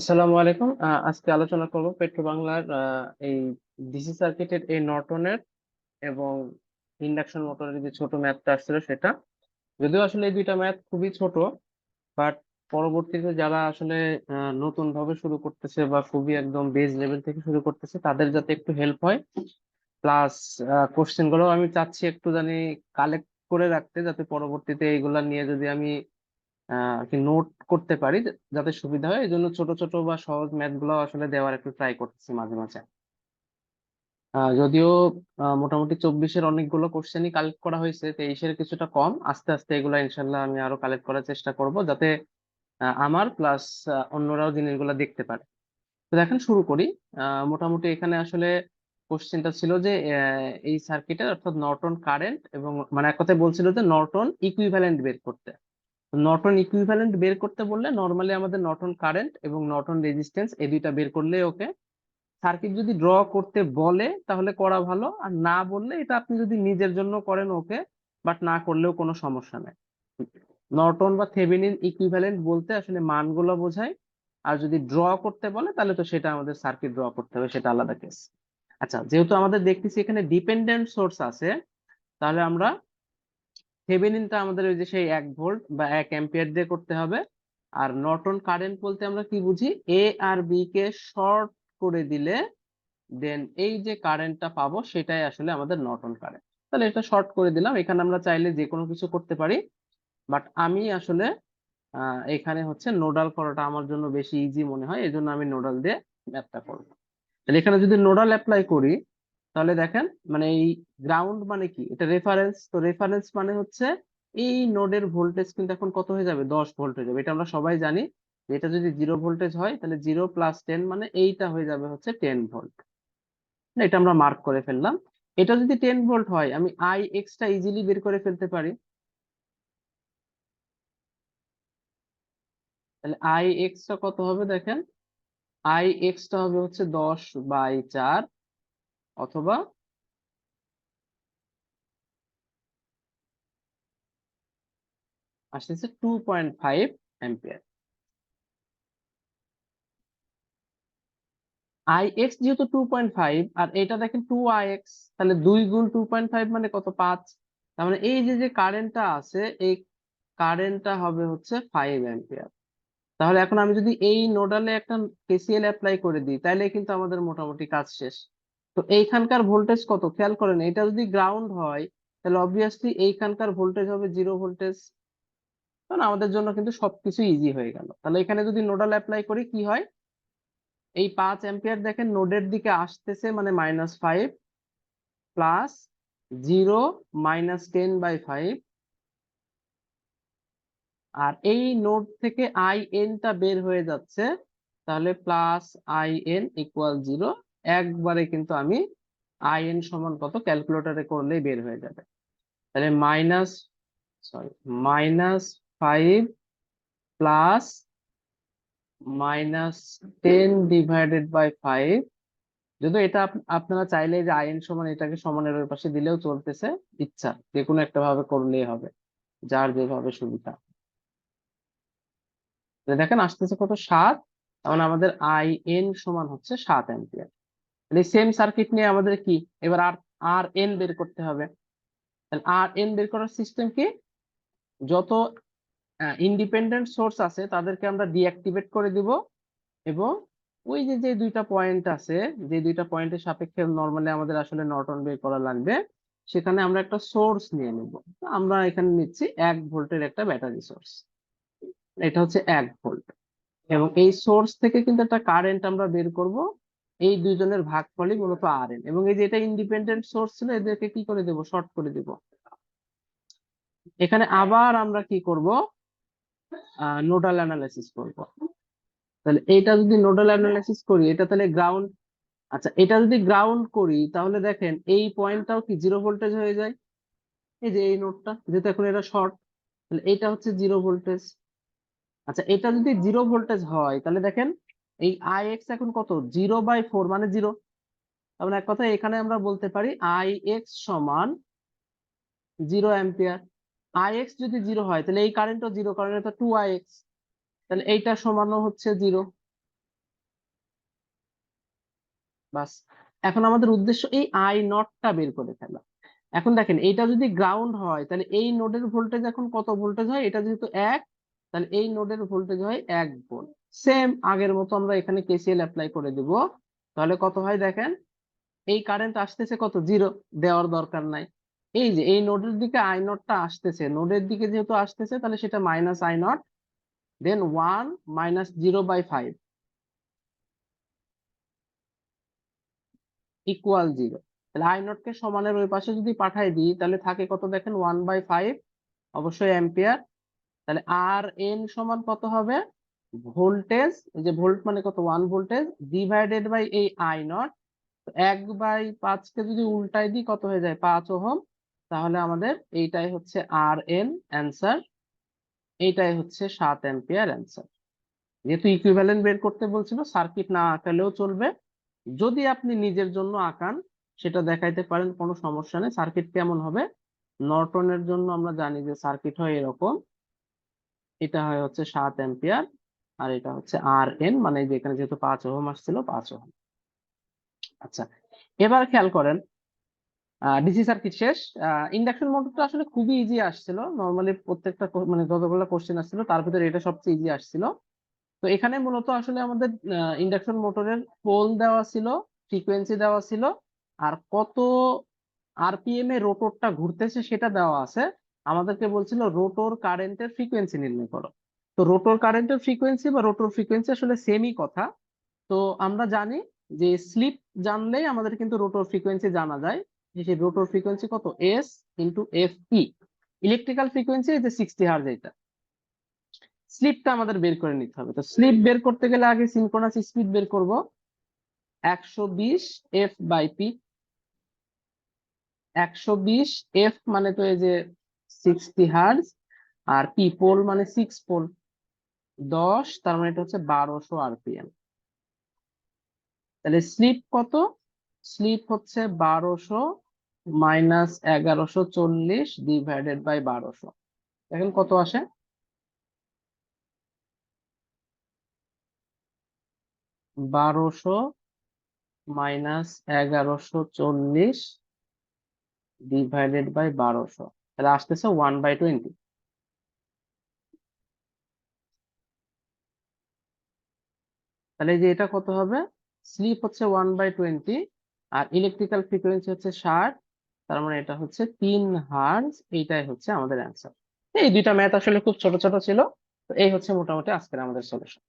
আসসালামু আলাইকুম। আজকে আলোচনা করব পেট্রো বাংলার এই ডিসি সার্কিটের এই নর্টনের এবং ইন্ডাকশন মোটরের যে ছোট ম্যাথটা আসছিল সেটা। যদিও আসলে এই দুইটা ম্যাথ খুবই ছোট বাট পরবর্তীতে যারা আসলে নতুন ভাবে শুরু করতেছে বা খুবই একদম বেস লেভেল থেকে শুরু করতেছে, তাদের যাতে একটু হেল্প হয়। প্লাস কোশ্চেনগুলো আমি চাচ্ছি একটু জানি কালেক্ট করে রাখতে, যাতে পরবর্তীতে এইগুলা নিয়ে যদি আমি আর কি নোট করতে পারি যাতে সুবিধা হয়। এই জন্য ছোট ছোট বা সহজ ম্যাথগুলো আসলে দেওয়ার একটু ট্রাই করতেছি মাঝে মাঝে। আহ, যদিও আহ, মোটামুটি চব্বিশের অনেকগুলো কোশ্চেনই কালেক্ট করা হয়েছে তেইশের কিছুটা কম। আস্তে আস্তে এগুলো ইনশাল্লাহ আমি আরও কালেক্ট করার চেষ্টা করব যাতে আহ, আমার প্লাস অন্যরাও জিনিসগুলো দেখতে পারে। তো দেখেন শুরু করি। আহ, মোটামুটি এখানে আসলে কোশ্চেনটা ছিল যে আহ, এই সার্কিটের অর্থাৎ নর্টন কারেন্ট এবং মানে এক কথায় বলছিল যে নর্টন ইকুইভ্যালেন্ট বের করতে। নর্টন ইকুইভ্যালেন্ট বের করতে বললে নর্মালি আমাদের নর্টন কারেন্ট এবং নর্টন রেজিস্ট্যান্স এই দুইটা বের করলে ওকে সার্কিট যদি ড্র করতে বলে, তাহলে করা ভালো। আর না বললে এটা আপনি যদি নিজের জন্য করেন ওকে বাট না করলেও কোনো সমস্যা নেই। নর্টন বা থেভেনিন ইকুইভ্যালেন্ট বলতে আসলে মানগুলো বোঝায়। আর যদি ড্র করতে বলে, তাহলে তো সেটা আমাদের সার্কিট ড্র করতে হবে, সেটা আলাদা কেস আচ্ছা যেহেতু আমাদের দেখতেছি এখানে ডিপেন্ডেন্ট সোর্স আছে, তাহলে আমরা থেভেনিনটা আমাদের ওই যে সেই এক ভোল্ট বা এক অ্যাম্পিয়ার দিয়ে করতে হবে। আর নর্টন কারেন্ট বলতে আমরা কি বুঝি? এ আর বি কে শর্ট করে দিলে দেন এই যে কারেন্টটা পাবো, সেটাই আসলে আমাদের নর্টন কারেন্ট। তাহলে এটা শর্ট করে দিলাম। এখানে আমরা চাইলে যে কোনো কিছু করতে পারি। বাট আমি আসলে এখানে হচ্ছে নোডাল করাটা আমার জন্য বেশি ইজি মনে হয়। এই আমি নোডাল দিয়ে ম্যাথটা করব। তাহলে এখানে যদি নোডাল অ্যাপ্লাই করি তাহলে দেখেন মানে এই গ্রাউন্ড মানে কি? এটা রেফারেন্স তো রেফারেন্স মানে হচ্ছে এই নোডের ভোল্টেজ কিন্তু এখন কত হয়ে যাবে? দশ ভোল্ট হয়ে যাবে। এটা আমরা সবাই জানি এটা যদি জিরো ভোল্টেজ হয়, তাহলে জিরো প্লাস টেন মানে এইটা হয়ে যাবে হচ্ছে টেন ভোল্ট এটা আমরা মার্ক করে ফেললাম। এটা যদি টেন ভোল্ট হয়, আমি আই এক্সটা ইজিলি বের করে ফেলতে পারি। তাহলে আই এক্সটা কত হবে দেখেন? আই এক্সটা হবে হচ্ছে দশ বাই চার। অথবা আসতেছে two point five ampere I X যেহেতু টু পয়েন্ট ফাইভ আর এটা দেখেন টু আই এক্স তাহলে দুই গুণ টু পয়েন্ট ফাইভ মানে কত? পাঁচ। তার মানে এই যে যে কারেন্টটা আছে, এই কারেন্টটা হবে হচ্ছে ফাইভ অ্যাম্পিয়ার তাহলে এখন আমি যদি এই নোডালে একটা কেসিএল অ্যাপ্লাই করে দিই তাহলে কিন্তু আমাদের মোটামুটি কাজ শেষ। তো এইখানকার ভোল্টেজ কত? খেয়াল করেন, এটা যদি গ্রাউন্ড হয়, তাহলে অবভিয়াসলি এইখানকার ভোল্টেজ হবে জিরো ভোল্টেজ কারণ আমাদের জন্য কিন্তু সবকিছু ইজি হয়ে গেল। তাহলে এখানে যদি নোডাল অ্যাপ্লাই করি, কি হয়? এই পাঁচ অ্যাম্পিয়ার দেখেন নোডের দিকে আসতেছে মানে minus five plus zero minus ten by five আর এই নোড থেকে আই টা বের হয়ে যাচ্ছে, তাহলে plus I N equal zero একবারে কিন্তু আমি আই এন সমান কত? ক্যালকুলেটরে করলেই বের হয়ে যাবে। তাহলে minus sorry minus five plus minus ten divided by five যদি এটা আপ- আপনারা চাইলে যে আইন সমান এটাকে সমানের ওই পাশে দিলেও চলতেছে, ইচ্ছা যে কোনো একটা ভাবে করলেই হবে, যার যেভাবে সুবিধা। দেখেন, আসতেছে কত? সাত, তার মানে আমাদের আই এন সমান হচ্ছে সাত অ্যাম্পিয়ার। তাহলে সেম সার্কিট নিয়ে আমাদের কি? এবার আর আর এন বের করতে হবে। তাহলে আর এন বের করার সিস্টেম কি? যত ইন্ডিপেন্ডেন্ট সোর্স আছে, তাদেরকে আমরা ডিঅ্যাক্টিভেট করে দিব এবং ওই যে যে দুইটা পয়েন্ট আছে, যে দুইটা পয়েন্টের সাপেক্ষে নর্মালি আমাদের আসলে নর্টন বের করা লাগবে, সেখানে আমরা একটা সোর্স নিয়ে নেব। আমরা এখানে নিচ্ছি এক ভোল্টের একটা ব্যাটারি সোর্স এটা হচ্ছে এক ভোল্ট। এবং এই সোর্স থেকে কিন্তু একটা কারেন্ট আমরা বের করব। এই দুইজনের ভাগফলই মূলত আর এন এবং এই যে এটা ইন্ডিপেন্ডেন্ট সোর্স ছিল, এদেরকে কি করে দেব? শর্ট করে দেব। এখানে আবার আমরা কি করব? নোডাল অ্যানালাইসিস করব। তাহলে এটা যদি নোডাল অ্যানালাইসিস করি, এটা তাহলে গ্রাউন্ড আচ্ছা এটা যদি গ্রাউন্ড করি, তাহলে দেখেন এই পয়েন্টটাও কি জিরো ভোল্টেজ হয়ে যায়? এই যে এই নোডটা যেহেতু এখন এটা শর্ট তাহলে এটা হচ্ছে জিরো ভোল্টেজ আচ্ছা এটা যদি জিরো ভোল্টেজ হয়, তাহলে দেখেন এই আই এক্স এখন কত? জিরো বাই ফোর মানে জিরো তার মানে এক কথা এখানে আমরা বলতে পারি আই এক্স সমান জিরো অ্যাম্পিয়ার আই এক্স যদি জিরো হয়, তাহলে এই কারেন্টও জিরো কারণ এটা টু আই এক্স তাহলে এইটা সমানও হচ্ছে জিরো বাস। এখন আমাদের উদ্দেশ্য এই আই নটটা বের করে ফেলা। এখন দেখেন, এইটা যদি গ্রাউন্ড হয়, তাহলে এই নোডের ভোল্টেজ এখন কত ভোল্টেজ হয়? এটা যেহেতু এক, তাহলে এই নোডের ভোল্টেজ হয় এক ভোল্ট সেম আগের মতো আমরা এখানে কেসিএল অ্যাপ্লাই করে দিব। তাহলে কত হয় দেখেন? এই কারেন্ট আসতেছে কত? জিরো দেওয়ার দরকার নাই। এই যে, এই নোডের দিকে আই নটটা আসতেছে। নোডের দিকে যেহেতু আসতেছে, তাহলে সেটা minus I naught then one minus zero by five equal zero তাহলে আই নট কে সমানের ওই পাশে যদি পাঠাই দিই, তাহলে থাকে কত দেখেন? ওয়ান বাই ফাইভ অবশ্যই অ্যাম্পিয়ার তাহলে আর এন সমান কত হবে? ভোল্টেজ যে ভোল্ট মানে কত? ওয়ান ভোল্টেজ ডিভাইডেড বাই এই আই নট এক বাই পাঁচকে যদি উল্টাই দিই, কত হয়ে যায়? পাঁচ ওহম। তাহলে আমাদের এইটাই হচ্ছে আর এন অ্যান্সার এইটাই হচ্ছে সাত অ্যাম্পিয়ার অ্যান্সার যেহেতু ইকুইভ্যালেন্ট বের করতে বলছিল সার্কিট না আঁকালেও চলবে। যদি আপনি নিজের জন্য আঁকান, সেটা দেখাইতে পারেন, কোনো সমস্যা নেই। সার্কিট কেমন হবে? নর্টনের জন্য আমরা জানি যে সার্কিট হয় এরকম। এটা হয় হচ্ছে সাত অ্যাম্পিয়ার। আর এটা হচ্ছে আর এন মানে এই যে এখানে যেহেতু পাঁচ ওহম আসছিল, পাঁচ ওহম। আচ্ছা এবার খেয়াল করেন ডিসি সার্কিট শেষ। ইন্ডাকশন মোটরটা আসলে খুবই ইজি আসছিল। নর্মালি প্রত্যেকটা মানে যতগুলো কোশ্চেন আসছিল, তার ভিতরে এটা সবচেয়ে ইজি আসছিল। তো এখানে মূলত আসলে আমাদের ইন্ডাকশন মোটরের পোল দেওয়া ছিল ফ্রিকোয়েন্সি দেওয়া ছিল, আর কত আরপিএম এ রোটরটা ঘুরতেছে সেটা দেওয়া আছে। আমাদেরকে বলছিল রোটর কারেন্টের ফ্রিকোয়েন্সি নির্ণয় করো। তো রোটর কারেন্টের ফ্রিকোয়েন্সি বা রোটর ফ্রিকোয়েন্সি আসলে সেমই কথা। তো আমরা জানি যে স্লিপ জানলেই আমাদের কিন্তু রোটর ফ্রিকোয়েন্সি জানা যায়। যে সেই রোটর ফ্রিকোয়েন্সি কত? S into F E electrical frequency যে সিক্সটি হার্জ এটা স্লিপটা আমাদের বের করে নিতে হবে। তো স্লিপ বের করতে গেলে আগে সিনক্রোনাস স্পিড বের করব। একশো বিশ এফ বাই পি একশো বিশ এফ মানে তো এই যে সিক্সটি হার্জ আর পি পোল মানে সিক্স পোল দশ, তার মানে এটা হচ্ছে বারোশো আরপিএম। তাহলে স্লিপ কত? স্লিপ হচ্ছে বারোশো মাইনাস এগারোশো চল্লিশ ডিভাইডেড বাই বারোশো। দেখেন কত আসে? বারোশো মাইনাস এগারোশো চল্লিশ ডিভাইডেড বাই বারোশো। তাহলে আসতেছে ওয়ান বাই টোয়েন্টি। তাহলে যে এটা কত হবে? স্লিপ হচ্ছে ওয়ান বাই টোয়েন্টি আর ইলেকট্রিক্যাল ফ্রিকোয়েন্সি হচ্ছে ষাট। তার মানে এটা হচ্ছে তিন হার্জ এইটাই হচ্ছে আমাদের অ্যান্সার এই দুইটা ম্যাথ আসলে খুব ছোট ছোট ছিল। তো এই হচ্ছে মোটামুটি আজকের আমাদের সলিউশন